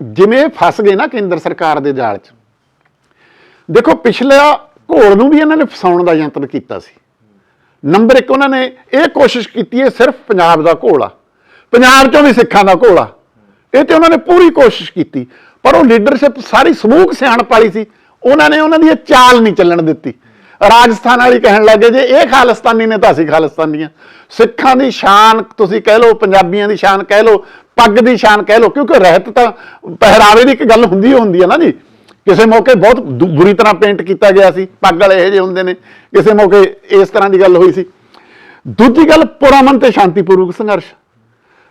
ਜਿਵੇਂ ਫਸ ਗਏ ਨਾ ਕੇਂਦਰ ਸਰਕਾਰ ਦੇ ਜਾਲ 'ਚ। ਦੇਖੋ, ਪਿਛਲਾ ਘੋਲ ਨੂੰ ਵੀ ਇਹਨਾਂ ਨੇ ਫਸਾਉਣ ਦਾ ਯੰਤਰ ਕੀਤਾ ਸੀ। ਨੰਬਰ 1 ਉਹਨਾਂ ਨੇ ਇਹ ਕੋਸ਼ਿਸ਼ ਕੀਤੀ ਹੈ ਸਿਰਫ ਪੰਜਾਬ ਦਾ ਘੋਲ ਆ। ਪੰਜਾਬ ਚੋਂ ਵੀ ਸਿੱਖਾਂ ਦਾ ਘੋਲ ਆ। ਇਹ ਤੇ ਉਹਨਾਂ ਨੇ ਪੂਰੀ ਕੋਸ਼ਿਸ਼ ਕੀਤੀ, ਪਰ ਉਹ ਲੀਡਰਸ਼ਿਪ ਸਾਰੀ ਸਮੂਹ ਸਿਆਣਪ ਵਾਲੀ ਸੀ। ਉਹਨਾਂ ਨੇ ਉਹਨਾਂ ਦੀ ਇਹ ਚਾਲ ਨਹੀਂ ਚੱਲਣ ਦਿੱਤੀ। ਰਾਜਸਥਾਨ ਵਾਲੀ ਕਹਿਣ ਲੱਗੇ, ਜੇ ਇਹ ਖਾਲਿਸਤਾਨੀ ਨੇ ਤਾਂ ਅਸੀਂ ਖਾਲਿਸਤਾਨੀਆਂ ਸਿੱਖਾਂ ਦੀ ਸ਼ਾਨ ਤੁਸੀਂ ਕਹਿ ਲਓ, ਪੰਜਾਬੀਆਂ ਦੀ ਸ਼ਾਨ ਕਹਿ ਲਓ ਪੱਗ ਦੀ ਸ਼ਾਨ ਕਹਿ ਲਓ, ਕਿਉਂਕਿ ਰਹਿਤ ਤਾਂ ਪਹਿਰਾਵੇ ਦੀ ਇੱਕ ਗੱਲ ਹੁੰਦੀ ਹੀ ਹੁੰਦੀ ਹੈ ਨਾ ਜੀ। ਕਿਸੇ ਮੌਕੇ ਬਹੁਤ ਬੁਰੀ ਤਰ੍ਹਾਂ ਪੇਂਟ ਕੀਤਾ ਗਿਆ ਸੀ, ਪੱਗ ਵਾਲੇ ਇਹੋ ਜਿਹੇ ਹੁੰਦੇ ਨੇ, ਕਿਸੇ ਮੌਕੇ ਇਸ ਤਰ੍ਹਾਂ ਦੀ ਗੱਲ ਹੋਈ ਸੀ। ਦੂਜੀ ਗੱਲ, ਪੁਰਾਮਨ ਤੇ ਸ਼ਾਂਤੀਪੂਰਵਕ ਸੰਘਰਸ਼।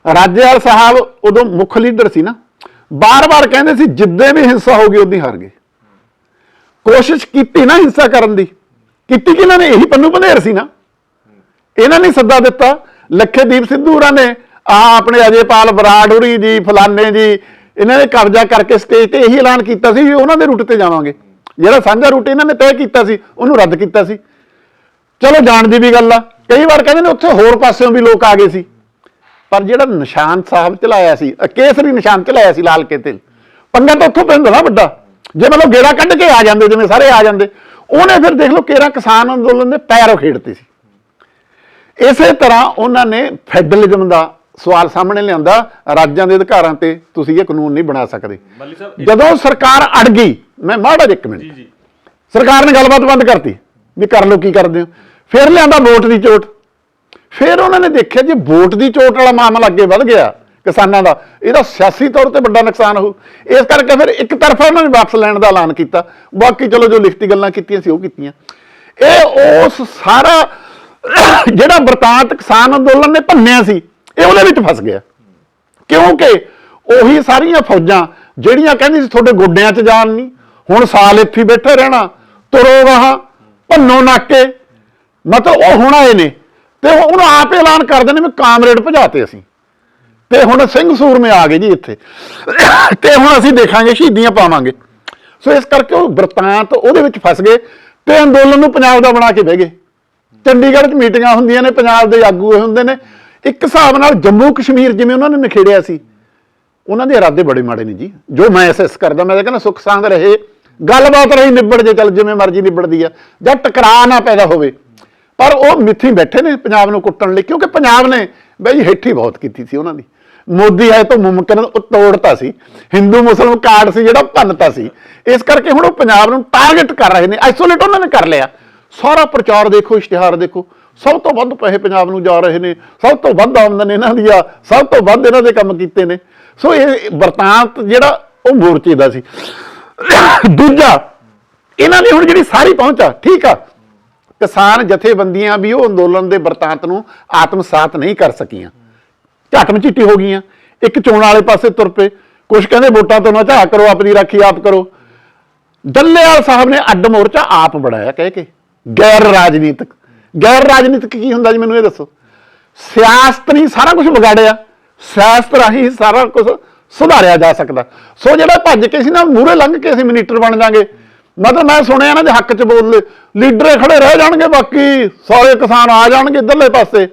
ਰਾਜੇਵਾਲ ਸਾਹਿਬ ਉਦੋਂ ਮੁੱਖ ਲੀਡਰ ਸੀ ਨਾ, ਬਾਰ-ਬਾਰ ਕਹਿੰਦੇ ਸੀ, ਜਿੱਦੇ ਵੀ ਹਿੰਸਾ ਹੋਗੀ ਉਦੋਂ ਹਾਰ ਗਏ। ਕੋਸ਼ਿਸ਼ ਕੀਤੀ ਨਾ ਹਿੰਸਾ ਕਰਨ ਦੀ। ਕੀਤੀ ਕਿ ਇਹਨਾਂ ਨੇ ਇਹੀ ਪੰਨੂ ਬੰਧੇਰ ਸੀ ਨਾ। ਇਹਨਾਂ ਨੇ ਸੱਦਾ ਦਿੱਤਾ ਲੱਖੇਦੀਪ ਸਿੱਧੂ ਹੋਰਾਂ ਨੇ ਆ ਆਪਣੇ ਅਜੇਪਾਲ ਬਰਾੜ ਹੋਰੀ ਜੀ ਫਲਾਨੇ ਜੀ, ਇਹਨਾਂ ਨੇ ਕਬਜ਼ਾ ਕਰਕੇ ਸਟੇਜ ਤੇ ਇਹੀ ਐਲਾਨ ਕੀਤਾ ਸੀ ਵੀ ਉਹਨਾਂ ਦੇ ਰੂਟ ਤੇ ਜਾਵਾਂਗੇ। ਜਿਹੜਾ ਸਾਂਝਾ ਰੂਟ ਇਹਨਾਂ ਨੇ ਤੈਅ ਕੀਤਾ ਸੀ, ਉਹਨੂੰ ਰੱਦ ਕੀਤਾ ਸੀ। ਚਲੋ ਜਾਣ ਦੀ ਵੀ ਗੱਲ ਆ। ਕਈ ਵਾਰ ਕਹਿੰਦੇ ਨੇ ਉੱਥੇ ਹੋਰ ਪਾਸਿਓਂ ਵੀ ਲੋਕ ਆ ਗਏ ਸੀ। ਪਰ ਜਿਹੜਾ ਨਿਸ਼ਾਨ ਸਾਹਿਬ ਚਲਾਇਆ ਸੀ ਕੇਸਰੀ ਨਿਸ਼ਾਨ ਚਲਾਇਆ ਸੀ ਲਾਲ ਕਿਤੇ ਪੰਗਾ ਤਾਂ ਉੱਥੋਂ ਪੈਂਦਾ ਨਾ ਵੱਡਾ। ਜੇ ਮਤਲਬ ਗੇੜਾ ਕੱਢ ਕੇ ਆ ਜਾਂਦੇ, ਜਿਵੇਂ ਸਾਰੇ ਆ ਜਾਂਦੇ, ਉਹਨੇ ਫਿਰ ਦੇਖ ਲਓ ਕੇਰਾ ਕਿਸਾਨ ਅੰਦੋਲਨ ਦੇ ਪੈਰ ਖੇਡਤੇ ਸੀ। ਇਸੇ ਤਰ੍ਹਾਂ ਉਹਨਾਂ ਨੇ ਫੈਡਰਲਿਜ਼ਮ ਦਾ ਸਵਾਲ ਸਾਹਮਣੇ ਲਿਆਂਦਾ ਰਾਜਾਂ ਦੇ ਅਧਿਕਾਰਾਂ ਤੇ ਤੁਸੀਂ ਇਹ ਕਾਨੂੰਨ ਨਹੀਂ ਬਣਾ ਸਕਦੇ। ਮੱਲੀ ਸਾਹਿਬ ਇਹ- ਜਦੋਂ ਸਰਕਾਰ ਅੜ ਗਈ ਮੈਂ ਮਾੜਾ ਜਿਹਾ ਇੱਕ ਮਿੰਟ ਜੀ। ਜੀ ਸਰਕਾਰ ਨੇ ਗੱਲਬਾਤ ਬੰਦ ਕਰਤੀ ਵੀ ਕਰ ਲਓ ਕੀ ਕਰਦੇ ਹੋ? ਫਿਰ ਲਿਆਂਦਾ ਵੋਟ ਦੀ ਚੋਟ। ਫਿਰ ਉਹਨਾਂ ਨੇ ਦੇਖਿਆ ਜੇ ਵੋਟ ਦੀ ਚੋਟ ਵਾਲਾ ਮਾਮਲਾ ਅੱਗੇ ਵੱਧ ਗਿਆ ਕਿਸਾਨਾਂ ਦਾ ਇਹਦਾ ਸਿਆਸੀ ਤੌਰ ਤੇ ਵੱਡਾ ਨੁਕਸਾਨ ਹੋਊ। ਇਸ ਕਰਕੇ ਫਿਰ ਇੱਕ ਤਰਫਾ ਉਹਨਾਂ ਨੇ ਵਾਪਸ ਲੈਣ ਦਾ ਐਲਾਨ ਕੀਤਾ। ਬਾਕੀ ਚਲੋ ਜੋ ਲਿਖਤੀ ਗੱਲਾਂ ਕੀਤੀਆਂ ਸੀ ਉਹ ਕੀਤੀਆਂ। ਇਹ ਉਸ ਸਾਰਾ ਜਿਹੜਾ ਵਰਤਾਂਤ ਕਿਸਾਨ ਅੰਦੋਲਨ ਨੇ ਭੰਨਿਆ ਸੀ ਇਹ ਉਹਦੇ ਵਿੱਚ ਫਸ ਗਿਆ। ਕਿਉਂਕਿ ਉਹੀ ਸਾਰੀਆਂ ਫੌਜਾਂ ਜਿਹੜੀਆਂ ਕਹਿੰਦੀ ਸੀ ਤੁਹਾਡੇ ਗੋਡਿਆਂ 'ਚ ਜਾਨ ਨਹੀਂ ਹੁਣ ਸਾਲ ਇੱਥੇ ਬੈਠੇ ਰਹਿਣਾ, ਤੁਰੋ ਵਾਹ ਭੰਨੋ ਨਾਕੇ। ਮਤਲਬ ਉਹ ਹੁਣ ਆਏ ਨੇ, ਤੇ ਉਹ ਹੁਣ ਆਪ ਹੀ ਐਲਾਨ ਕਰਦੇ ਨੇ ਵੀ ਕਾਮਰੇਡ ਭਜਾਤੇ ਅਸੀਂ। ਤੇ ਹੁਣ ਸਿੰਘ ਸੂਰਮੇ ਆ ਗਏ ਜੀ ਇੱਥੇ। ਤੇ ਹੁਣ ਅਸੀਂ ਦੇਖਾਂਗੇ, ਸ਼ਹੀਦੀਆਂ ਪਾਵਾਂਗੇ। ਸੋ ਇਸ ਕਰਕੇ ਉਹ ਵਰਤਾਂਤ ਉਹਦੇ ਵਿੱਚ ਫਸ ਗਏ ਤੇ ਅੰਦੋਲਨ ਨੂੰ ਪੰਜਾਬ ਦਾ ਬਣਾ ਕੇ ਬਹਿ ਗਏ। ਚੰਡੀਗੜ੍ਹ 'ਚ ਮੀਟਿੰਗਾਂ ਹੁੰਦੀਆਂ ਨੇ, ਪੰਜਾਬ ਦੇ ਆਗੂ ਹੁੰਦੇ ਨੇ। ਇੱਕ ਹਿਸਾਬ ਨਾਲ ਜੰਮੂ ਕਸ਼ਮੀਰ ਜਿਵੇਂ ਉਹਨਾਂ ਨੇ ਨਿਖੇੜਿਆ ਸੀ, ਉਹਨਾਂ ਦੇ ਇਰਾਦੇ ਬੜੇ ਮਾੜੇ ਨੇ ਜੀ। ਜੋ ਮੈਂ ਅਸੈਸ ਕਰਦਾ, ਮੈਂ ਤਾਂ ਕਹਿੰਦਾ ਸੁੱਖ ਸਾਂਦ ਰਹੇ, ਗੱਲਬਾਤ ਰਹੀ, ਨਿਬੜ ਜੇ, ਚੱਲ ਜਿਵੇਂ ਮਰਜ਼ੀ ਨਿਬੜਦੀ ਆ, ਜਾਂ ਟਕਰਾਅ ਨਾ ਪੈਦਾ ਹੋਵੇ। ਪਰ ਉਹ ਮਿੱਥੀ ਬੈਠੇ ਨੇ ਪੰਜਾਬ ਨੂੰ ਕੁੱਟਣ ਲਈ, ਕਿਉਂਕਿ ਪੰਜਾਬ ਨੇ ਬਈ ਹੇਠੀ ਬਹੁਤ ਕੀਤੀ ਸੀ ਉਹਨਾਂ ਦੀ। ਮੋਦੀ ਆਏ ਤੋਂ ਮੁਮਕਿਨ ਉਹ ਤੋੜਤਾ ਸੀ। ਹਿੰਦੂ ਮੁਸਲਮਾਨ ਕਾਰਡ ਸੀ ਜਿਹੜਾ ਭੰਨਤਾ ਸੀ। ਇਸ ਕਰਕੇ ਹੁਣ ਉਹ ਪੰਜਾਬ ਨੂੰ ਟਾਰਗੇਟ ਕਰ ਰਹੇ ਨੇ ਆਈਸੋਲੇਟ ਉਹਨਾਂ ਨੇ ਕਰ ਲਿਆ। ਸਾਰਾ ਪ੍ਰਚਾਰ ਦੇਖੋ, ਇਸ਼ਤਿਹਾਰ ਦੇਖੋ। ਸਭ ਤੋਂ ਵੱਧ ਪੈਸੇ ਪੰਜਾਬ ਨੂੰ ਜਾ ਰਹੇ ਨੇ, ਸਭ ਤੋਂ ਵੱਧ ਆਮਦਨ ਇਹਨਾਂ ਦੀ ਆ, ਸਭ ਤੋਂ ਵੱਧ ਇਹਨਾਂ ਦੇ ਕੰਮ ਕੀਤੇ ਨੇ। ਸੋ ਇਹ ਵਰਤਾਂਤ ਜਿਹੜਾ ਉਹ ਮੋਰਚੇ ਦਾ ਸੀ। ਦੂਜਾ, ਇਹਨਾਂ ਨੇ ਹੁਣ ਜਿਹੜੀ ਸਾਰੀ ਪਹੁੰਚਾ, ਠੀਕ ਆ। ਕਿਸਾਨ ਜਥੇਬੰਦੀਆਂ ਵੀ ਉਹ ਅੰਦੋਲਨ ਦੇ ਵਰਤਾਂਤ ਨੂੰ ਆਤਮਸਾਤ ਨਹੀਂ ਕਰ ਸਕੀਆਂ। ਝਟਮ ਝਿੱਟੀ ਹੋ ਗਈਆਂ। ਇੱਕ ਚੋਣ ਵਾਲੇ ਪਾਸੇ ਤੁਰ ਪਏ। ਕੁਝ ਕਹਿੰਦੇ ਵੋਟਾਂ ਤੋਂ ਨਾ ਝਾਕ ਕਰੋ, ਆਪਣੀ ਰਾਖੀ ਆਪ ਕਰੋ। ਦੱਲੇਵਾਲ ਸਾਹਿਬ ਨੇ ਅੱਡ ਮੋਰਚਾ ਆਪ ਬਣਾਇਆ ਕਹਿ ਕੇ, ਗੈਰ ਰਾਜਨੀਤਿਕ। ਗੈਰ ਰਾਜਨੀਤਿਕ ਕੀ ਹੁੰਦਾ ਜੀ ਮੈਨੂੰ ਇਹ ਦੱਸੋ? ਸਿਆਸਤ ਨਹੀਂ, ਸਾਰਾ ਕੁਝ ਵਿਗਾੜਿਆ। ਸਿਆਸਤ ਰਾਹੀਂ ਸਾਰਾ ਕੁਝ ਸੁਧਾਰਿਆ ਜਾ ਸਕਦਾ। ਸੋ ਜਿਹੜਾ ਭੱਜ ਕੇ ਸੀ ਨਾ ਮੂਰੇ ਲੰਘ ਕੇ ਅਸੀਂ ਮਨੀਟਰ ਬਣ ਜਾਾਂਗੇ। ਮਤਲਬ ਮੈਂ ਸੁਣਿਆ ਇਹਨਾਂ ਦੇ ਹੱਕ 'ਚ ਬੋਲ ਲੀਡਰ ਖੜੇ ਰਹਿ ਜਾਣਗੇ, ਬਾਕੀ ਸਾਰੇ ਕਿਸਾਨ ਆ ਜਾਣਗੇ ਇੱਧਰਲੇ ਪਾਸੇ।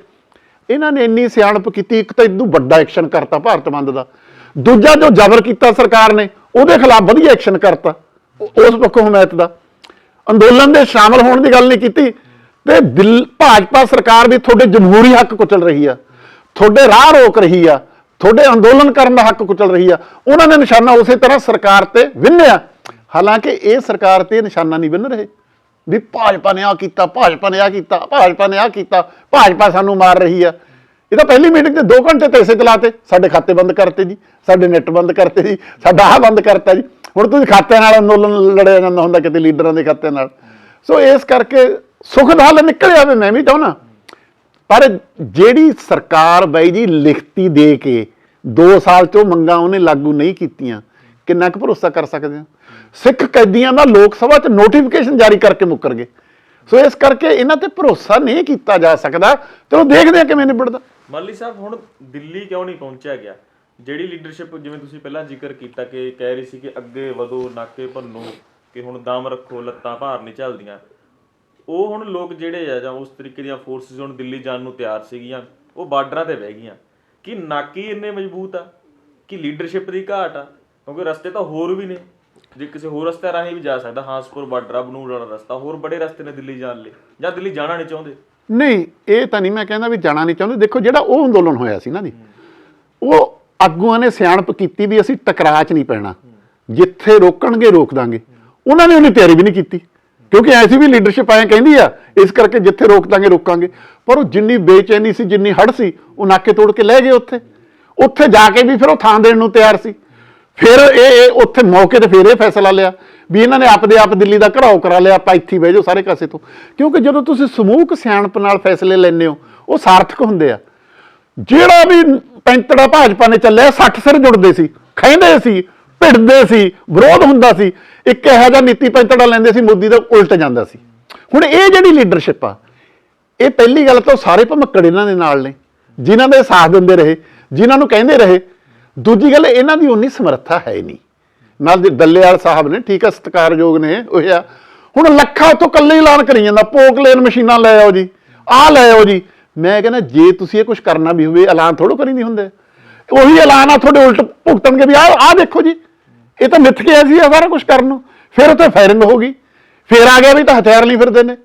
ਇਹਨਾਂ ਨੇ ਇੰਨੀ ਸਿਆਣਪ ਕੀਤੀ, ਇੱਕ ਤਾਂ ਇਦੋਂ ਵੱਡਾ ਐਕਸ਼ਨ ਕਰਤਾ ਭਾਰਤ ਬੰਦ ਦਾ। ਦੂਜਾ ਜੋ ਜ਼ਬਰ ਕੀਤਾ ਸਰਕਾਰ ਨੇ, ਉਹਦੇ ਖਿਲਾਫ ਵਧੀਆ ਐਕਸ਼ਨ ਕਰਤਾ, ਉਸ ਪੱਖੋਂ ਹਮਾਇਤ ਦਾ। ਅੰਦੋਲਨ ਦੇ ਸ਼ਾਮਲ ਹੋਣ ਦੀ ਗੱਲ ਨਹੀਂ ਕੀਤੀ। ਤੇ ਦਿਲ ਭਾਜਪਾ ਸਰਕਾਰ ਵੀ ਤੁਹਾਡੇ ਜਮਹੂਰੀ ਹੱਕ ਕੁਚਲ ਰਹੀ ਆ। ਤੁਹਾਡੇ ਰਾਹ ਰੋਕ ਰਹੀ ਆ। ਤੁਹਾਡੇ ਅੰਦੋਲਨ ਕਰਨ ਦਾ ਹੱਕ ਕੁਚਲ ਰਹੀ ਆ। ਉਹਨਾਂ ਨੇ ਨਿਸ਼ਾਨਾ ਉਸੇ ਤਰ੍ਹਾਂ ਸਰਕਾਰ ਤੇ ਵਿੰਨਿਆ। ਹਾਲਾਂਕਿ ਇਹ ਸਰਕਾਰ ਤੇ ਨਿਸ਼ਾਨਾ ਨਹੀਂ ਵਿੰਨ ਰਹੇ। ਵੀ ਭਾਜਪਾ ਨੇ ਆ ਕੀਤਾ, ਭਾਜਪਾ ਨੇ ਆ ਕੀਤਾ, ਭਾਜਪਾ ਨੇ ਆ ਕੀਤਾ, ਭਾਜਪਾ ਸਾਨੂੰ ਮਾਰ ਰਹੀ ਆ। ਇਹ ਤਾਂ ਪਹਿਲੀ ਮੀਟਿੰਗ ਤੇ 2 ਘੰਟੇ ਪੈਸੇ ਚਲਾਤੇ ਸਾਡੇ ਖਾਤੇ ਬੰਦ ਕਰਤੇ ਜੀ, ਸਾਡੇ ਨੈਟ ਬੰਦ ਕਰਤੇ ਜੀ, ਸਾਡਾ ਆਹ ਬੰਦ ਕਰਤਾ ਜੀ। ਹੁਣ ਤੁਸੀਂ ਖਾਤਿਆਂ ਨਾਲ ਅੰਦੋਲਨ ਲੜਿਆ ਜਾਂਦਾ ਹੁੰਦਾ ਕਿਤੇ ਲੀਡਰਾਂ ਦੇ ਖਾਤਿਆਂ ਨਾਲ। ਸੋ ਇਸ ਕਰਕੇ ਸੁਖ ਦਾ ਹੱਲ ਨਿਕਲਿਆ ਵੀ ਮੈਂ ਵੀ ਚਾਹੁੰਦਾ। ਪਰ ਜਿਹੜੀ ਸਰਕਾਰ ਬਾਈ ਜੀ ਲਿਖਤੀ ਦੇ ਕੇ 2 ਸਾਲ ਚੋਂ ਮੰਗਾਂ ਉਹਨੇ ਲਾਗੂ ਨਹੀਂ ਕੀਤੀਆਂ, ਕਿੰਨਾ ਕੁ ਭਰੋਸਾ ਕਰ ਸਕਦੇ ਹਾਂ ਸਿੱਖ ਕੈਦੀਆਂ ਦਾ ਲੋਕ ਸਭਾ 'ਚ ਨੋਟੀਫਿਕੇਸ਼ਨ ਜਾਰੀ ਕਰਕੇ ਮੁੱਕਰ ਗਏ। ਸੋ ਇਸ ਕਰਕੇ ਇਹਨਾਂ ਤੇ ਭਰੋਸਾ ਨਹੀਂ ਕੀਤਾ ਜਾ ਸਕਦਾ ਚਲੋ ਦੇਖਦੇ ਹਾਂ ਕਿਵੇਂ ਨਿਬੜਦਾ। ਮਾਲੀ ਸਾਹਿਬ, ਹੁਣ ਦਿੱਲੀ ਕਿਉਂ ਨਹੀਂ ਪਹੁੰਚਿਆ ਗਿਆ? ਜਿਹੜੀ ਲੀਡਰਸ਼ਿਪ ਜਿਵੇਂ ਤੁਸੀਂ ਪਹਿਲਾਂ ਜ਼ਿਕਰ ਕੀਤਾ ਕਿ ਕਹਿ ਰਹੀ ਸੀ ਕਿ ਅੱਗੇ ਵਧੋ, ਨਾਕੇ ਭੰਨੋ, ਕਿ ਹੁਣ ਦਮ ਰੱਖੋ, ਲੱਤਾਂ ਭਾਰ ਨਹੀਂ ਚੱਲਦੀਆਂ। ਉਹ ਹੁਣ ਲੋਕ ਜਿਹੜੇ ਆ ਜਾਂ ਉਸ ਤਰੀਕੇ ਦੀਆਂ ਫੋਰਸਿਸ ਹੁਣ ਦਿੱਲੀ ਜਾਣ ਨੂੰ ਤਿਆਰ ਸੀਗੀਆਂ, ਉਹ ਬਾਰਡਰਾਂ ਤੇ ਬਹਿ ਗਈਆਂ। ਕਿ ਨਾਕੀ ਇੰਨੇ ਮਜ਼ਬੂਤ ਆ? ਕਿ ਲੀਡਰਸ਼ਿਪ ਦੀ ਘਾਟ ਆ? ਕਿਉਂਕਿ ਰਸਤੇ ਤਾਂ ਹੋਰ ਵੀ ਨੇ। ਜੇ ਕਿਸੇ ਹੋਰ ਰਸਤੇ ਰਾਹੀਂ ਵੀ ਜਾ ਸਕਦਾ ਹਾਂਸਪੁਰ ਬਾਰਡਰ ਆ ਬਨੂੜ ਵਾਲਾ ਰਸਤਾ, ਹੋਰ ਬੜੇ ਰਸਤੇ ਨੇ ਦਿੱਲੀ ਜਾਣ ਲਈ, ਜਾਂ ਦਿੱਲੀ ਜਾਣਾ ਨਹੀਂ ਚਾਹੁੰਦੇ। ਨਹੀਂ, ਇਹ ਤਾਂ ਨਹੀਂ ਮੈਂ ਕਹਿੰਦਾ ਵੀ ਜਾਣਾ ਨਹੀਂ ਚਾਹੁੰਦੇ। ਦੇਖੋ, ਜਿਹੜਾ ਉਹ ਅੰਦੋਲਨ ਹੋਇਆ ਸੀ ਨਾ ਜੀ, ਉਹ ਆਗੂਆਂ ਨੇ ਸਿਆਣਪ ਕੀਤੀ ਵੀ ਅਸੀਂ ਟਕਰਾਅ 'ਚ ਨਹੀਂ ਪੈਣਾ। ਜਿੱਥੇ ਰੋਕਣਗੇ, ਰੋਕ ਦਾਂਗੇ। ਉਹਨਾਂ ਨੇ ਉਹਨੀ ਤਿਆਰੀ ਵੀ ਨਹੀਂ ਕੀਤੀ। ਕਿਉਂਕਿ ਐਸੀ ਵੀ ਲੀਡਰਸ਼ਿਪ ਐਂ ਕਹਿੰਦੀ ਆ, ਇਸ ਕਰਕੇ ਜਿੱਥੇ ਰੋਕ ਦਾਂਗੇ ਰੋਕਾਂਗੇ। ਪਰ ਉਹ ਜਿੰਨੀ ਬੇਚੈਨੀ ਸੀ, ਜਿੰਨੀ ਹੜ ਸੀ, ਉਹ ਨਾਕੇ ਤੋੜ ਕੇ ਲੈ ਗਏ ਉੱਥੇ। ਉੱਥੇ ਜਾ ਕੇ ਵੀ ਫਿਰ ਉਹ ਥਾਂ ਦੇਣ ਨੂੰ ਤਿਆਰ ਸੀ। ਫਿਰ ਇਹ ਉੱਥੇ ਮੌਕੇ ਤੇ ਫਿਰ ਇਹ ਫੈਸਲਾ ਲਿਆ ਵੀ ਇਹਨਾਂ ਨੇ ਆਪਦੇ ਆਪ ਦਿੱਲੀ ਦਾ ਘਰਾਓ ਕਰਾ ਲਿਆ, ਆਪਾਂ ਇੱਥੇ ਬਹਿ ਜਾਓ ਸਾਰੇ ਕਾਸੇ ਤੋਂ। ਕਿਉਂਕਿ ਜਦੋਂ ਤੁਸੀਂ ਸਮੂਹਕ ਸਿਆਣਪ ਨਾਲ ਫੈਸਲੇ ਲੈਂਦੇ ਹੋ, ਉਹ ਸਾਰਥਕ ਹੁੰਦੇ ਆ। ਜਿਹੜਾ ਵੀ ਪੈਂਤੜਾ ਭਾਜਪਾ ਨੇ ਚੱਲਿਆ 60 ਸਿਰ ਜੁੜਦੇ ਸੀ ਖੈਂਦੇ ਸੀ ਭਿੜਦੇ ਸੀ, ਵਿਰੋਧ ਹੁੰਦਾ ਸੀ, ਇੱਕ ਇਹੋ ਜਿਹਾ ਨੀਤੀ ਪੈਂਤੜਾ ਲੈਂਦੇ ਸੀ, ਮੋਦੀ ਦਾ ਉਲਟ ਜਾਂਦਾ ਸੀ। ਹੁਣ ਇਹ ਜਿਹੜੀ ਲੀਡਰਸ਼ਿਪ ਆ, ਇਹ ਪਹਿਲੀ ਗੱਲ ਤਾਂ ਉਹ ਸਾਰੇ ਭਮੱਕੜ ਇਹਨਾਂ ਦੇ ਨਾਲ ਨੇ, ਜਿਨ੍ਹਾਂ ਦੇ ਸਾਥ ਦਿੰਦੇ ਰਹੇ, ਜਿਨ੍ਹਾਂ ਨੂੰ ਕਹਿੰਦੇ ਰਹੇ। ਦੂਜੀ ਗੱਲ, ਇਹਨਾਂ ਦੀ ਉਨੀ ਸਮਰੱਥਾ ਹੈ ਨਹੀਂ। ਨਾਲ ਦੇ ਦੱਲੇਵਾਲ ਸਾਹਿਬ ਨੇ, ਠੀਕ ਆ, ਸਤਿਕਾਰਯੋਗ ਨੇ ਉਹ ਆ। ਹੁਣ ਲੱਖਾਂ ਉੱਥੋਂ ਕੱਲੇ ਐਲਾਨ ਕਰੀ ਜਾਂਦਾ, ਪੋਕ ਪੋਕਲੇਨ ਮਸ਼ੀਨਾਂ ਲੈ ਆਓ ਜੀ, ਆਹ ਲੈ ਆਓ ਜੀ। ਮੈਂ ਕਹਿੰਦਾ, ਜੇ ਤੁਸੀਂ ਇਹ ਕੁਝ ਕਰਨਾ ਵੀ ਹੋਵੇ, ਐਲਾਨ ਥੋੜੋ ਕਰੀ ਨਹੀਂ ਹੁੰਦੇ। ਉਹੀ ਐਲਾਨ ਆ, ਤੁਹਾਡੇ ਉਲਟ ਭੁਗਤਣਗੇ ਵੀ, ਆਹ ਆਹ ਦੇਖੋ ਜੀ। ਇਹ ਤਾਂ ਮਿੱਥ ਕੇ ਸੀ ਸਾਰਾ ਕੁਝ ਕਰਨ ਨੂੰ। ਫਿਰ ਉੱਥੇ ਫਾਇਰਿੰਗ ਹੋ ਗਈ। ਫਿਰ ਆ ਗਿਆ ਵੀ ਤਾਂ ਹਥਿਆਰ ਲਈ ਫਿਰਦੇ ਨੇ।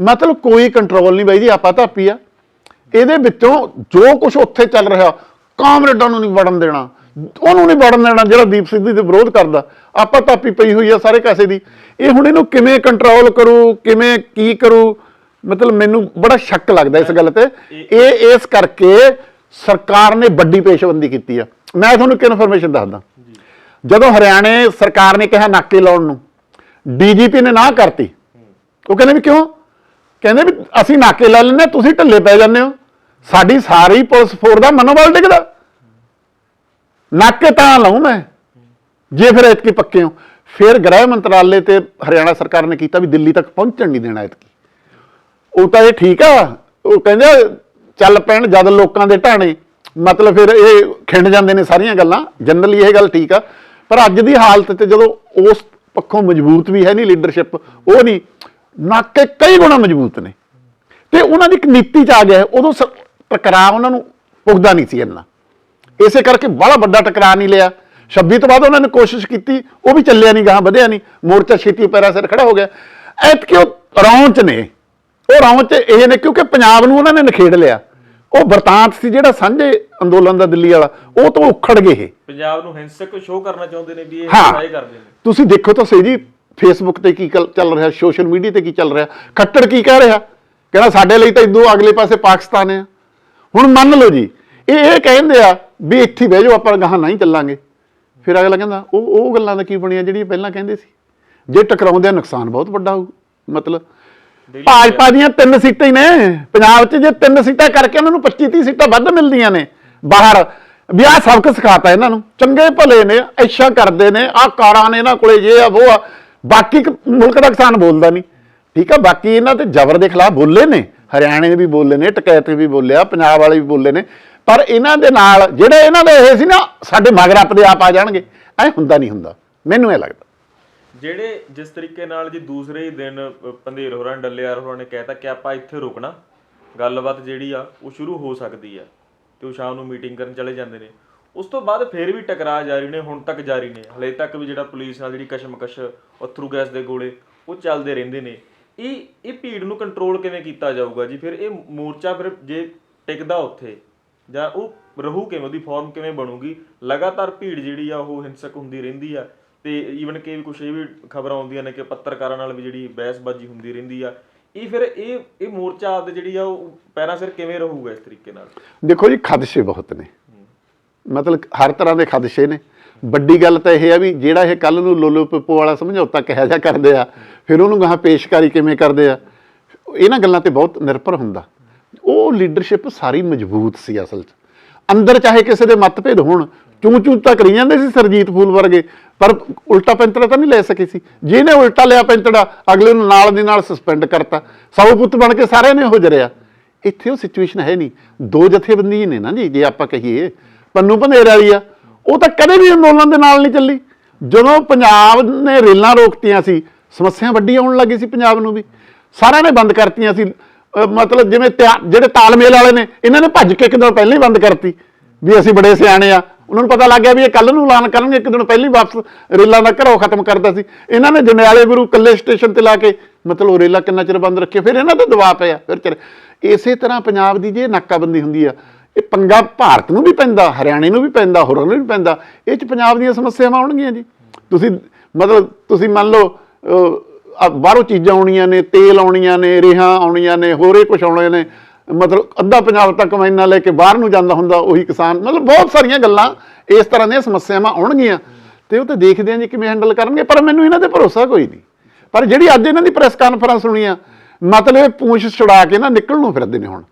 ਮਤਲਬ ਕੋਈ ਕੰਟਰੋਲ ਨਹੀਂ ਬਾਈ ਜੀ, ਆਪਾਂ ਧਾਪੀ ਆ। ਇਹਦੇ ਵਿੱਚੋਂ ਜੋ ਕੁਝ ਉੱਥੇ ਚੱਲ ਰਿਹਾ, ਕਾਮਰੇਡਾਂ ਨੂੰ ਨਹੀਂ ਵੜਨ ਦੇਣਾ। ਉਹਨੂੰ ਨਹੀਂ ਵੜਨ ਦੇਣਾ ਜਿਹੜਾ ਦੀਪ ਸਿੱਧੂ ਦੇ ਵਿਰੋਧ ਕਰਦਾ। ਆਪਾਂ ਧਾਪੀ ਪਈ ਹੋਈ ਆ ਸਾਰੇ ਕਾਸੇ ਦੀ। ਇਹ ਹੁਣ ਇਹਨੂੰ ਕਿਵੇਂ ਕੰਟਰੋਲ ਕਰੂ, ਕਿਵੇਂ ਕੀ ਕਰੂ? ਮਤਲਬ ਮੈਨੂੰ ਬੜਾ ਸ਼ੱਕ ਲੱਗਦਾ ਇਸ ਗੱਲ ਤੇ। ਇਹ ਇਸ ਕਰਕੇ ਸਰਕਾਰ ਨੇ ਵੱਡੀ ਪੇਸ਼ਬੰਦੀ ਕੀਤੀ ਆ। ਮੈਂ ਤੁਹਾਨੂੰ ਇੱਕ ਇਨਫੋਰਮੇਸ਼ਨ ਦੱਸਦਾ। ਜਦੋਂ ਹਰਿਆਣੇ ਸਰਕਾਰ ਨੇ ਕਿਹਾ ਨਾਕੇ ਲਾਉਣ ਨੂੰ ਡੀਜੀਪੀ ਨੇ ਨਾ ਕਰਤੀ। ਉਹ ਕਹਿੰਦੇ ਵੀ ਕਿਉਂ? ਕਹਿੰਦੇ ਵੀ ਅਸੀਂ ਨਾਕੇ ਲੈ ਲੈਂਦੇ ਹਾਂ, ਤੁਸੀਂ ਢੱਲੇ ਪੈ ਜਾਂਦੇ ਹੋ। ਸਾਡੀ ਸਾਰੀ ਪੁਲਿਸ ਫੋਰ ਦਾ ਮਨੋਬਲ ਡਿੱਗਦਾ। ਨਾਕੇ ਤਾਂ ਲਾਉਂ ਮੈਂ ਜੇ ਫਿਰ ਇਤਕੀ ਪੱਕੇ ਹੋ। ਫਿਰ ਗ੍ਰਹਿ ਮੰਤਰਾਲੇ ਤੇ ਹਰਿਆਣਾ ਸਰਕਾਰ ਨੇ ਕੀਤਾ ਵੀ ਦਿੱਲੀ ਤੱਕ ਪਹੁੰਚਣ ਨਹੀਂ ਦੇਣਾ ਇਤਕੀ ਉਹ ਤਾਂ ਇਹ ਠੀਕ ਆ ਉਹ ਕਹਿੰਦੇ ਚੱਲ ਪੈਣ ਜਦ ਲੋਕਾਂ ਦੇ ਢਾਣੇ। ਮਤਲਬ ਫਿਰ ਇਹ ਖਿੰਡ ਜਾਂਦੇ ਨੇ ਸਾਰੀਆਂ ਗੱਲਾਂ। ਜਨਰਲੀ ਇਹ ਗੱਲ ਠੀਕ ਆ ਪਰ ਅੱਜ ਦੀ ਹਾਲਤ 'ਚ ਜਦੋਂ ਉਸ ਪੱਖੋਂ ਮਜ਼ਬੂਤ ਵੀ ਹੈ ਨਹੀਂ ਲੀਡਰਸ਼ਿਪ ਉਹ ਨਹੀਂ, ਨਾਕੇ ਕਈ ਗੁਣਾ ਮਜ਼ਬੂਤ ਨੇ। ਤੇ ਉਹਨਾਂ ਦੀ ਇੱਕ ਨੀਤੀ ਚ ਆ ਗਿਆ ਉਦੋਂ ਸ- ਟਕਰਾਅ ਉਹਨਾਂ ਨੂੰ ਪੁੱਗਦਾ ਨਹੀਂ ਸੀ ਇੰਨਾ। ਇਸੇ ਕਰਕੇ ਬੜਾ ਵੱਡਾ ਟਕਰਾਅ ਨਹੀਂ ਲਿਆ। 26 ਤੋਂ ਬਾਅਦ ਉਹਨਾਂ ਨੇ ਕੋਸ਼ਿਸ਼ ਕੀਤੀ, ਉਹ ਵੀ ਚੱਲਿਆ ਨਹੀਂ, ਗਾਹਾਂ ਵਧਿਆ ਨਹੀਂ। ਮੋਰਚਾ ਛੇਤੀ ਪੈਰਾਂ ਸਿਰ ਖੜਾ ਹੋ ਗਿਆ। ਐਤਕੀ ਉਹ ਰੌਂਚ ਨੇ। ਉਹ ਰੌਂਚ ਇਹ ਨੇ ਕਿਉਂਕਿ ਪੰਜਾਬ ਨੂੰ ਉਹਨਾਂ ਨੇ ਨਖੇੜ ਲਿਆ। ਉਹ ਵਰਤਾਂਤ ਸੀ ਜਿਹੜਾ ਸਾਂਝੇ ਅੰਦੋਲਨ ਦਾ ਦਿੱਲੀ ਵਾਲਾ ਉਹ ਤੋਂ ਉਖੜ ਗਏ ਇਹ। ਪੰਜਾਬ ਨੂੰ ਹਿੰਸਕ ਸ਼ੋਅ ਕਰਨਾ ਚਾਹੁੰਦੇ ਨੇ ਵੀ ਇਹ। ਟਰਾਈ ਕਰਦੇ ਨੇ। ਤੁਸੀਂ ਦੇਖੋ ਤਾਂ ਸਹੀ ਜੀ ਫੇਸਬੁੱਕ ਤੇ ਕੀ ਚੱਲ ਰਿਹਾ ਸੋਸ਼ਲ ਮੀਡੀਆ ਤੇ ਕੀ ਚੱਲ ਰਿਹਾ ਖੱਟੜ ਕੀ ਕਹਿ ਰਿਹਾ? ਕਹਿੰਦਾ ਸਾਡੇ ਲਈ ਤਾਂ ਇਦੋਂ ਅਗਲੇ ਪਾਸੇ ਪਾਕਿਸਤਾਨ ਹੈ ਹੁਣ ਮੰਨ ਲਓ ਜੀ ਇਹ ਇਹ ਕਹਿੰਦੇ ਆ ਵੀ ਇੱਥੇ ਬਹਿ ਜਾਓ ਆਪਾਂ ਗਾਹਾਂ ਨਹੀਂ ਚੱਲਾਂਗੇ। ਫਿਰ ਅਗਲਾ ਕਹਿੰਦਾ ਉਹ ਉਹ ਗੱਲਾਂ ਦਾ ਕੀ ਬਣਿਆ ਜਿਹੜੀਆਂ ਪਹਿਲਾਂ ਕਹਿੰਦੇ ਸੀ। ਜੇ ਟਕਰਾਉਂਦੇ ਆ ਨੁਕਸਾਨ ਬਹੁਤ ਵੱਡਾ ਹੋਊ ਮਤਲਬ ਭਾਜਪਾ ਦੀਆਂ ਤਿੰਨ ਸੀਟਾਂ ਹੀ ਨੇ। ਪੰਜਾਬ 'ਚ ਜੇ ਤਿੰਨ ਸੀਟਾਂ ਕਰਕੇ ਉਹਨਾਂ ਨੂੰ 25 30 ਸੀਟਾਂ ਵੱਧ ਮਿਲਦੀਆਂ ਨੇ। ਬਾਹਰ ਵੀ ਆਹ ਸਬਕ ਸਿਖਾਤਾ ਇਹਨਾਂ ਨੂੰ। ਚੰਗੇ ਭਲੇ ਨੇ ਐਸ਼ਾ ਕਰਦੇ ਨੇ ਆਹ ਕਾਰਾਂ ਨੇ ਇਹਨਾਂ ਕੋਲੇ ਇਹ ਆ ਉਹ ਆ। ਬਾਕੀ ਮੁਲਕ ਦਾ ਕਿਸਾਨ ਬੋਲਦਾ ਨਹੀਂ। ਠੀਕ ਆ ਬਾਕੀ ਇਹਨਾਂ ਤੇ ਜ਼ਬਰ ਦੇ ਖਿਲਾਫ ਬੋਲੇ ਨੇ। ਹਰਿਆਣੇ ਦੇ ਵੀ ਬੋਲੇ ਨੇ ਟਕੈਤ ਵੀ ਬੋਲਿਆ ਪੰਜਾਬ ਵਾਲੇ ਵੀ ਬੋਲੇ ਨੇ। ਪਰ ਇਹਨਾਂ ਦੇ ਨਾਲ ਜਿਹੜੇ ਇਹਨਾਂ ਦੇ ਇਹ ਸੀ ਨਾ ਸਾਡੇ ਮਗਰ ਆਪਦੇ ਆਪ ਆ ਜਾਣਗੇ। ਐ ਹੁੰਦਾ ਨਹੀਂ ਹੁੰਦਾ। ਮੈਨੂੰ ਇਹ ਲੱਗਦਾ। ਜਿਹੜੇ ਜਿਸ ਤਰੀਕੇ ਨਾਲ ਜੀ ਦੂਸਰੇ ਹੀ ਦਿਨ ਪੰਧੇਰ ਹੋਰਾਂ ਨੇ ਡੱਲੇਆਰ ਹੋਰਾਂ ਨੇ ਕਹਿਤਾ ਕਿ ਆਪਾਂ ਇੱਥੇ ਰੁਕਣਾ, ਗੱਲਬਾਤ ਜਿਹੜੀ ਆ, ਉਹ ਸ਼ੁਰੂ ਹੋ ਸਕਦੀ ਆ, ਤੇ ਉਹ ਸ਼ਾਮ ਨੂੰ ਮੀਟਿੰਗ ਕਰਨ ਚਲੇ ਜਾਂਦੇ ਨੇ। ਉਸ ਤੋਂ ਬਾਅਦ ਫੇਰ ਵੀ ਟਕਰਾਅ ਜਾਰੀ ਨੇ, ਹੁਣ ਤੱਕ ਜਾਰੀ ਨੇ। ਹਲੇ ਤੱਕ ਵੀ ਜਿਹੜਾ ਪੁਲਿਸ ਨਾਲ ਜਿਹੜੀ ਕਸ਼ਮਕਸ਼ ਅਥਰੂ ਗੈਸ ਦੇ ਗੋਲੇ, ਉਹ ਚੱਲਦੇ ਰਹਿੰਦੇ ਨੇ। ਇਹ ਇਹ ਭੀੜ ਨੂੰ ਕੰਟਰੋਲ ਕਿਵੇਂ ਕੀਤਾ ਜਾਊਗਾ ਜੀ? ਫਿਰ ਇਹ ਮੋਰਚਾ ਫਿਰ ਜੇ ਟਿਕਦਾ ਉੱਥੇ, ਜਾਂ ਉਹ ਰਹੂ ਕਿਵੇਂ, ਉਹਦੀ ਫਾਰਮ ਕਿਵੇਂ ਬਣੂਗੀ? ਲਗਾਤਾਰ ਭੀੜ ਜਿਹੜੀ ਆ, ਉਹ ਹਿੰਸਕ ਹੁੰਦੀ ਰਹਿੰਦੀ ਆ। ਤੇ ਈਵਨ ਕਿ ਕੁਝ ਇਹ ਵੀ ਖਬਰਾਂ ਆਉਂਦੀਆਂ ਨੇ ਕਿ ਪੱਤਰਕਾਰਾਂ ਨਾਲ ਵੀ ਜਿਹੜੀ ਬਹਿਸਬਾਜ਼ੀ ਹੁੰਦੀ ਰਹਿੰਦੀ ਆ, ਇਹ ਫਿਰ ਇਹ ਇਹ ਮੋਰਚਾ ਆਪਦੇ ਜਿਹੜੀ ਆ ਉਹ ਪੈਰਾਂ ਸਿਰ ਕਿਵੇਂ ਰਹੂਗਾ ਇਸ ਤਰੀਕੇ ਨਾਲ? ਦੇਖੋ ਜੀ, ਖਦਸ਼ੇ ਬਹੁਤ ਨੇ। ਮਤਲਬ ਹਰ ਤਰ੍ਹਾਂ ਦੇ ਖਦਸ਼ੇ ਨੇ। ਵੱਡੀ ਗੱਲ ਤਾਂ ਇਹ ਹੈ ਵੀ ਜਿਹੜਾ ਇਹ ਕੱਲ ਨੂੰ ਲੋਲੋ ਪਿੱਪੋ ਵਾਲਾ ਸਮਝੌਤਾ ਕਿਹਾ ਜਾ ਕਰਦੇ ਆ, ਫਿਰ ਉਹਨੂੰ ਗਾਹਾਂ ਪੇਸ਼ਕਾਰੀ ਕਿਵੇਂ ਕਰਦੇ ਆ? ਇਹਨਾਂ ਗੱਲਾਂ ਤੇ ਬਹੁਤ ਨਿਰਭਰ ਹੁੰਦਾ। ਉਹ ਲੀਡਰਸ਼ਿਪ ਸਾਰੀ ਮਜ਼ਬੂਤ ਸੀ ਅਸਲ 'ਚ। ਅੰਦਰ ਚਾਹੇ ਕਿਸੇ ਦੇ ਮਤਭੇਦ ਹੋਣ ਚੂੰ ਚੂੰ ਤਾਂ ਕਰੀ ਜਾਂਦੇ ਸੀ ਸਰਜੀਤ ਫੂਲ ਵਰਗੇ। ਪਰ ਉਲਟਾ ਪੈਂਤੜਾ ਤਾਂ ਨਹੀਂ ਲੈ ਸਕੇ ਸੀ। ਜਿਹਨੇ ਉਲਟਾ ਲਿਆ ਪੈਂਤੜਾ, ਅਗਲੇ ਨੂੰ ਨਾਲ ਦੀ ਨਾਲ ਸਸਪੈਂਡ ਕਰਤਾ। ਸੌ ਪੁੱਤ ਬਣ ਕੇ ਸਾਰਿਆਂ ਨੇ ਹੋ ਜਰਿਆ ਇੱਥੇ ਉਹ ਸਿਚੁਏਸ਼ਨ ਹੈ ਨਹੀਂ। ਦੋ ਜਥੇਬੰਦੀ ਨੇ ਨਾ ਜੀ, ਜੇ ਆਪਾਂ ਕਹੀਏ। ਪੰਨੂ ਭੰਦੇਰ ਵਾਲੀ ਆ। ਉਹ ਤਾਂ ਕਦੇ ਵੀ ਅੰਦੋਲਨ ਦੇ ਨਾਲ ਨਹੀਂ ਚੱਲੀ। ਜਦੋਂ ਪੰਜਾਬ ਨੇ ਰੇਲਾਂ ਰੋਕਤੀਆਂ ਸੀ ਸਮੱਸਿਆ ਵੱਡੀ ਆਉਣ ਲੱਗੀ ਸੀ ਪੰਜਾਬ ਨੂੰ ਵੀ। ਸਾਰਿਆਂ ਨੇ ਬੰਦ ਕਰਤੀਆਂ ਸੀ। ਮਤਲਬ ਜਿਵੇਂ ਤਿਆ- ਜਿਹੜੇ ਤਾਲਮੇਲ ਵਾਲੇ ਨੇ, ਇਹਨਾਂ ਨੇ ਭੱਜ ਕੇ ਇੱਕ ਦਿਨ ਪਹਿਲਾਂ ਹੀ ਬੰਦ ਕਰਤੀ। ਵੀ ਅਸੀਂ ਬੜੇ ਸਿਆਣੇ ਆ ਉਹਨਾਂ ਨੂੰ ਪਤਾ ਲੱਗ ਗਿਆ ਵੀ ਇਹ ਕੱਲ ਨੂੰ ਐਲਾਨ ਕਰਨਗੇ, ਇੱਕ ਦਿਨ ਪਹਿਲੀ ਵਾਪਸ ਰੇਲਾਂ ਦਾ ਘਰੋਂ ਖਤਮ ਕਰਦਾ ਸੀ। ਇਹਨਾਂ ਨੇ ਜੰਡਿਆਲੇ ਗੁਰੂ ਕੱਲੇ ਸਟੇਸ਼ਨ ਤੇ ਲਾ ਕੇ, ਮਤਲਬ ਉਹ ਰੇਲਾਂ ਕਿੰਨਾ ਚਿਰ ਬੰਦ ਰੱਖੇ ਫਿਰ ਇਹਨਾਂ ਤੇ ਦਬਾਅ ਪਿਆ, ਫਿਰ ਚਿਰ। ਇਸੇ ਤਰ੍ਹਾਂ ਪੰਜਾਬ ਦੀ ਜੇ ਨਾਕਾਬੰਦੀ ਹੁੰਦੀ ਆ, ਇਹ ਪੰਗਾ ਭਾਰਤ ਨੂੰ ਵੀ ਪੈਂਦਾ, ਹਰਿਆਣੇ ਨੂੰ ਵੀ ਪੈਂਦਾ, ਹੋਰਾਂ ਨੂੰ ਵੀ ਪੈਂਦਾ, ਇਹ ਚ ਪੰਜਾਬ ਦੀਆਂ ਸਮੱਸਿਆਵਾਂ ਆਉਣਗੀਆਂ ਜੀ। ਤੁਸੀਂ ਮਤਲਬ, ਤੁਸੀਂ ਮੰਨ ਲਓ ਬਾਹਰੋਂ ਚੀਜ਼ਾਂ ਆਉਣੀਆਂ ਨੇ, ਤੇਲ ਆਉਣੀਆਂ ਨੇ, ਰੇਹਾਂ ਆਉਣੀਆਂ ਨੇ, ਹੋਰੇ ਕੁਝ ਆਉਣੇ ਨੇ ਮਤਲਬ ਅੱਧਾ ਪੰਜਾਬ ਤੱਕ ਕਮਾਈਨਾ ਲੈ ਕੇ ਬਾਹਰ ਨੂੰ ਜਾਂਦਾ ਹੁੰਦਾ, ਉਹੀ ਕਿਸਾਨ, ਮਤਲਬ ਬਹੁਤ ਸਾਰੀਆਂ ਗੱਲਾਂ ਇਸ ਤਰ੍ਹਾਂ ਦੀਆਂ ਸਮੱਸਿਆਵਾਂ ਆਉਣਗੀਆਂ। ਤੇ ਉਹ ਤੇ ਦੇਖਦੇ ਆਂ ਜੀ ਕਿਵੇਂ ਹੈਂਡਲ ਕਰਨਗੇ, ਪਰ ਮੈਨੂੰ ਇਹਨਾਂ ਤੇ ਭਰੋਸਾ ਕੋਈ ਨਹੀਂ। ਪਰ ਜਿਹੜੀ ਅੱਜ ਇਹਨਾਂ ਦੀ ਪ੍ਰੈਸ ਕਾਨਫਰੰਸ ਹੋਣੀ ਆ, ਮਤਲਬ ਇਹ ਪੂੰਛ ਛੁਡਾ ਕੇ ਨਾ ਨਿਕਲਣ ਨੂੰ ਫਿਰਦੇ ਨੇ ਹੁਣ।